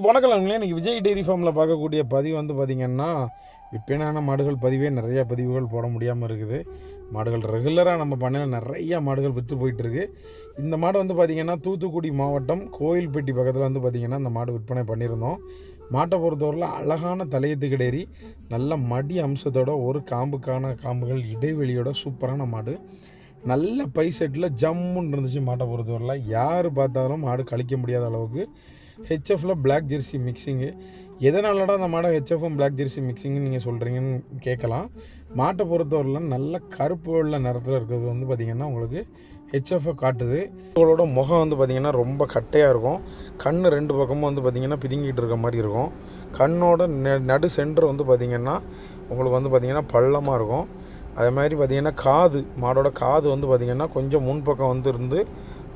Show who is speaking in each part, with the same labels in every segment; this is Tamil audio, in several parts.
Speaker 1: வணக்கம் எனக்கு விஜய் டெய்ரி ஃபார்மில் பார்க்கக்கூடிய பதிவு வந்து பார்த்திங்கன்னா விற்பனையான மாடுகள் பதிவே நிறையா பதிவுகள் போட முடியாமல் இருக்குது. மாடுகள் ரெகுலராக நம்ம பண்ணையில் நிறையா மாடுகள் விற்று போயிட்டுருக்கு. இந்த மாடு வந்து பார்த்திங்கன்னா தூத்துக்குடி மாவட்டம் கோயில்பட்டி பக்கத்தில் வந்து பார்த்திங்கன்னா இந்த மாடு விற்பனை பண்ணியிருந்தோம். மாட்டை பொறுத்தவரையில் அழகான தலையத்து கிடேரி நல்ல மடி அம்சத்தோட ஒரு காம்புக்கான காம்புகள் இடைவெளியோட சூப்பரான மாடு. நல்ல பை செட்டில் ஜம்முன்னு இருந்துச்சு மாட்டை பொறுத்தவரையில். யார் பார்த்தாலும் மாடு கழிக்க முடியாத அளவுக்கு ஹெச்எஃப்ல பிளாக் ஜெர்சி மிக்சிங்கு எதனாலடா அந்த மாடை ஹெச்எஃப்எம் பிளாக் ஜெர்சி மிக்சிங்னு நீங்கள் சொல்கிறீங்கன்னு கேட்கலாம். மாட்டை பொறுத்தவரையில் நல்ல கருப்பு வெள்ளை நிறத்தில் இருக்கிறது வந்து பார்த்திங்கன்னா உங்களுக்கு ஹெச்எஃப்ஐ காட்டுது. இவங்களோட முகம் வந்து பார்த்திங்கன்னா ரொம்ப கட்டையாக இருக்கும். கண் ரெண்டு பக்கமும் வந்து பார்த்திங்கன்னா பிதுங்கிட்டு இருக்க மாதிரி இருக்கும். கண்ணோட நெ நடு சென்டர் வந்து பார்த்திங்கன்னா உங்களுக்கு வந்து பார்த்திங்கன்னா பள்ளமாக இருக்கும். அதே மாதிரி பார்த்திங்கன்னா காது மாடோட காது வந்து பார்த்திங்கன்னா கொஞ்சம் முன்பக்கம் வந்து இருந்து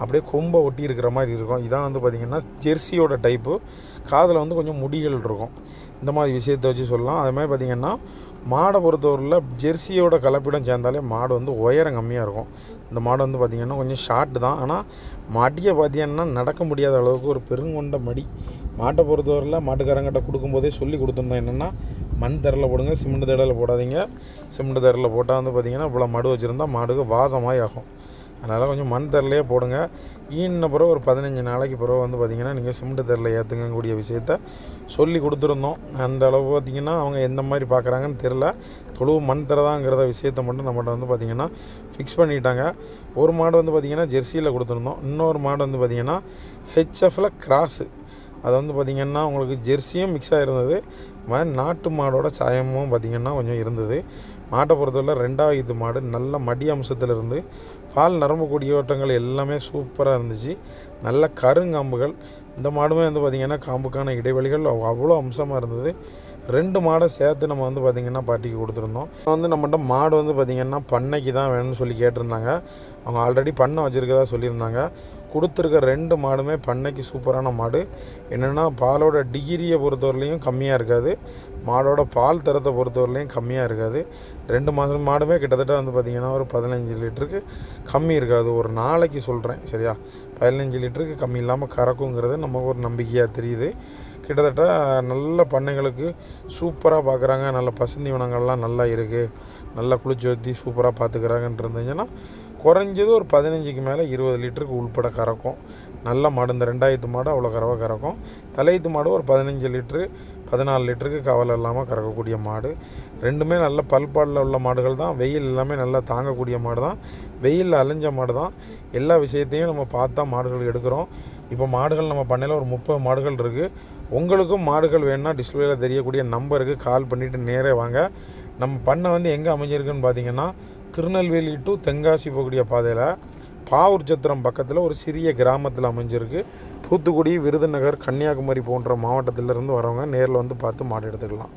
Speaker 1: அப்படியே கொம்பை ஒட்டி இருக்கிற மாதிரி இருக்கும். இதான் வந்து பார்த்திங்கன்னா ஜெர்சியோட டைப்பு காதில் வந்து கொஞ்சம் முடிகள் இருக்கும். இந்த மாதிரி விஷயத்தை வச்சு சொல்லலாம். அதே மாதிரி பார்த்திங்கன்னா மாடை பொறுத்தவரையில் ஜெர்சியோட கலப்பிடம் சேர்ந்தாலே மாடு வந்து உயரம் கம்மியாக இருக்கும். இந்த மாடு வந்து பார்த்திங்கன்னா கொஞ்சம் ஷார்ட்டு தான். ஆனால் மடியை பார்த்தீங்கன்னா நடக்க முடியாத அளவுக்கு ஒரு பெருங்கொண்ட மடி. மாட்டை பொறுத்தவரையில் மாட்டுக்காரங்கிட்ட கொடுக்கும்போதே சொல்லி கொடுத்துருந்தோம் என்னென்னா மண் தரில் போடுங்க சிமெண்ட் தரையில் போடாதீங்க. சிமெண்ட் தரில் போட்டால் வந்து பார்த்திங்கன்னா இவ்வளோ மடு வச்சுருந்தா மாடுக்கு வாதமாய் ஆகும். அதனால் கொஞ்சம் மண் தரலையே போடுங்க. ஈன பிறகு ஒரு பதினஞ்சு நாளைக்கு பிறகு வந்து பார்த்திங்கன்னா நீங்கள் சிமெண்ட் தரில் ஏற்றுங்கக்கூடிய விஷயத்த சொல்லி கொடுத்துருந்தோம். அந்த அளவு பார்த்திங்கன்னா அவங்க எந்த மாதிரி பார்க்குறாங்கன்னு தெரில தொழுவு மண் தரதாங்கிறத விஷயத்த மட்டும் நம்மகிட்ட வந்து பார்த்திங்கன்னா ஃபிக்ஸ் பண்ணிட்டாங்க. ஒரு மாடு வந்து பார்த்திங்கன்னா ஜெர்சியில் கொடுத்துருந்தோம். இன்னொரு மாடு வந்து பார்த்திங்கன்னா ஹெச்எஃப்பில் கிராஸு அது வந்து பார்த்திங்கன்னா உங்களுக்கு ஜெர்சியும் மிக்ஸ் ஆகிருந்தது மாதிரி நாட்டு மாடோட சாயமும் பார்த்திங்கன்னா கொஞ்சம் இருந்தது. மாட்டை பொறுத்தவரை ரெண்டாவது மாடு நல்ல மடி அம்சத்தில் இருந்து பால் நரம்பு குடியோட்டங்கள் எல்லாமே சூப்பராக இருந்துச்சு. நல்ல கருங்காம்புகள். இந்த மாடுமே வந்து பார்த்திங்கன்னா காம்புக்கான இடைவெளிகள் அவ்வளோ அம்சமாக இருந்தது. ரெண்டு மாடை சேர்த்து நம்ம வந்து பார்த்திங்கன்னா பாட்டிக்கு கொடுத்துருந்தோம். வந்து நம்மகிட்ட மாடு வந்து பார்த்திங்கன்னா பண்ணைக்கு தான் வேணும்னு சொல்லி கேட்டிருந்தாங்க. அவங்க ஆல்ரெடி பண்ணை வச்சுருக்கதா சொல்லியிருந்தாங்க. கொடுத்துருக்க ரெண்டு மாடுமே பண்ணைக்கு சூப்பரான மாடு. என்னென்னா பாலோட டிகிரியை பொறுத்தவரையிலையும் கம்மியாக இருக்காது. மாடோட பால் தரத்தை பொறுத்தவரையிலையும் கம்மியாக இருக்காது. ரெண்டு மாதம் மாடுமே கிட்டத்தட்ட வந்து பார்த்திங்கன்னா ஒரு பதினஞ்சு லிட்டருக்கு கம்மி இருக்காது. ஒரு நாளைக்கு சொல்கிறேன் சரியா? பதினஞ்சு லிட்டருக்கு கம்மி இல்லாமல் கறக்குங்கிறது நமக்கு ஒரு நம்பிக்கையாக தெரியுது. கிட்டத்தட்ட நல்ல பண்ணைகளுக்கு சூப்பராக பார்க்குறாங்க நல்ல பசந்தி வனங்கள்லாம் நல்லா இருக்குது நல்லா குளிச்சு ஊற்றி சூப்பராக பார்த்துக்கிறாங்கன்ட்டு இருந்துச்சுன்னா குறைஞ்சது ஒரு பதினஞ்சுக்கு மேலே இருபது லிட்டருக்கு உள்பட கறக்கும். நல்ல மாடு இந்த ரெண்டாயிரத்து மாடு அவ்வளோ கறவை கறக்கும். தலையத்து மாடு ஒரு பதினஞ்சு லிட்ரு பதினாலு லிட்டருக்கு கவலை இல்லாமல் கறக்கக்கூடிய மாடு. ரெண்டுமே நல்ல பல்பாடில் உள்ள மாடுகள் தான். வெயில் எல்லாமே நல்லா தாங்கக்கூடிய மாடு தான். வெயிலில் அலைஞ்ச மாடு தான். எல்லா விஷயத்தையும் நம்ம பார்த்தா மாடுகள் எடுக்கிறோம். இப்போ மாடுகள் நம்ம பண்ணையில் ஒரு முப்பது மாடுகள் இருக்குது உங்களுக்கும் மாடுகள் வேணும்னா டிஸ்பிளேல தெரியக்கூடிய நம்பருக்கு கால் பண்ணிவிட்டு நேரே வாங்க. நம்ம பண்ணை வந்து எங்கே அமைஞ்சிருக்குன்னு பார்த்தீங்கன்னா திருநெல்வேலி டு தென்காசி போகக்கூடிய பாதையில் பாவூர் சத்திரம் பக்கத்தில் ஒரு சிறிய கிராமத்தில் அமைஞ்சிருக்கு. தூத்துக்குடி விருதுநகர் கன்னியாகுமரி போன்ற மாவட்டத்திலிருந்து வரவங்க நேரில் வந்து பார்த்து மாடு எடுத்துக்கலாம்.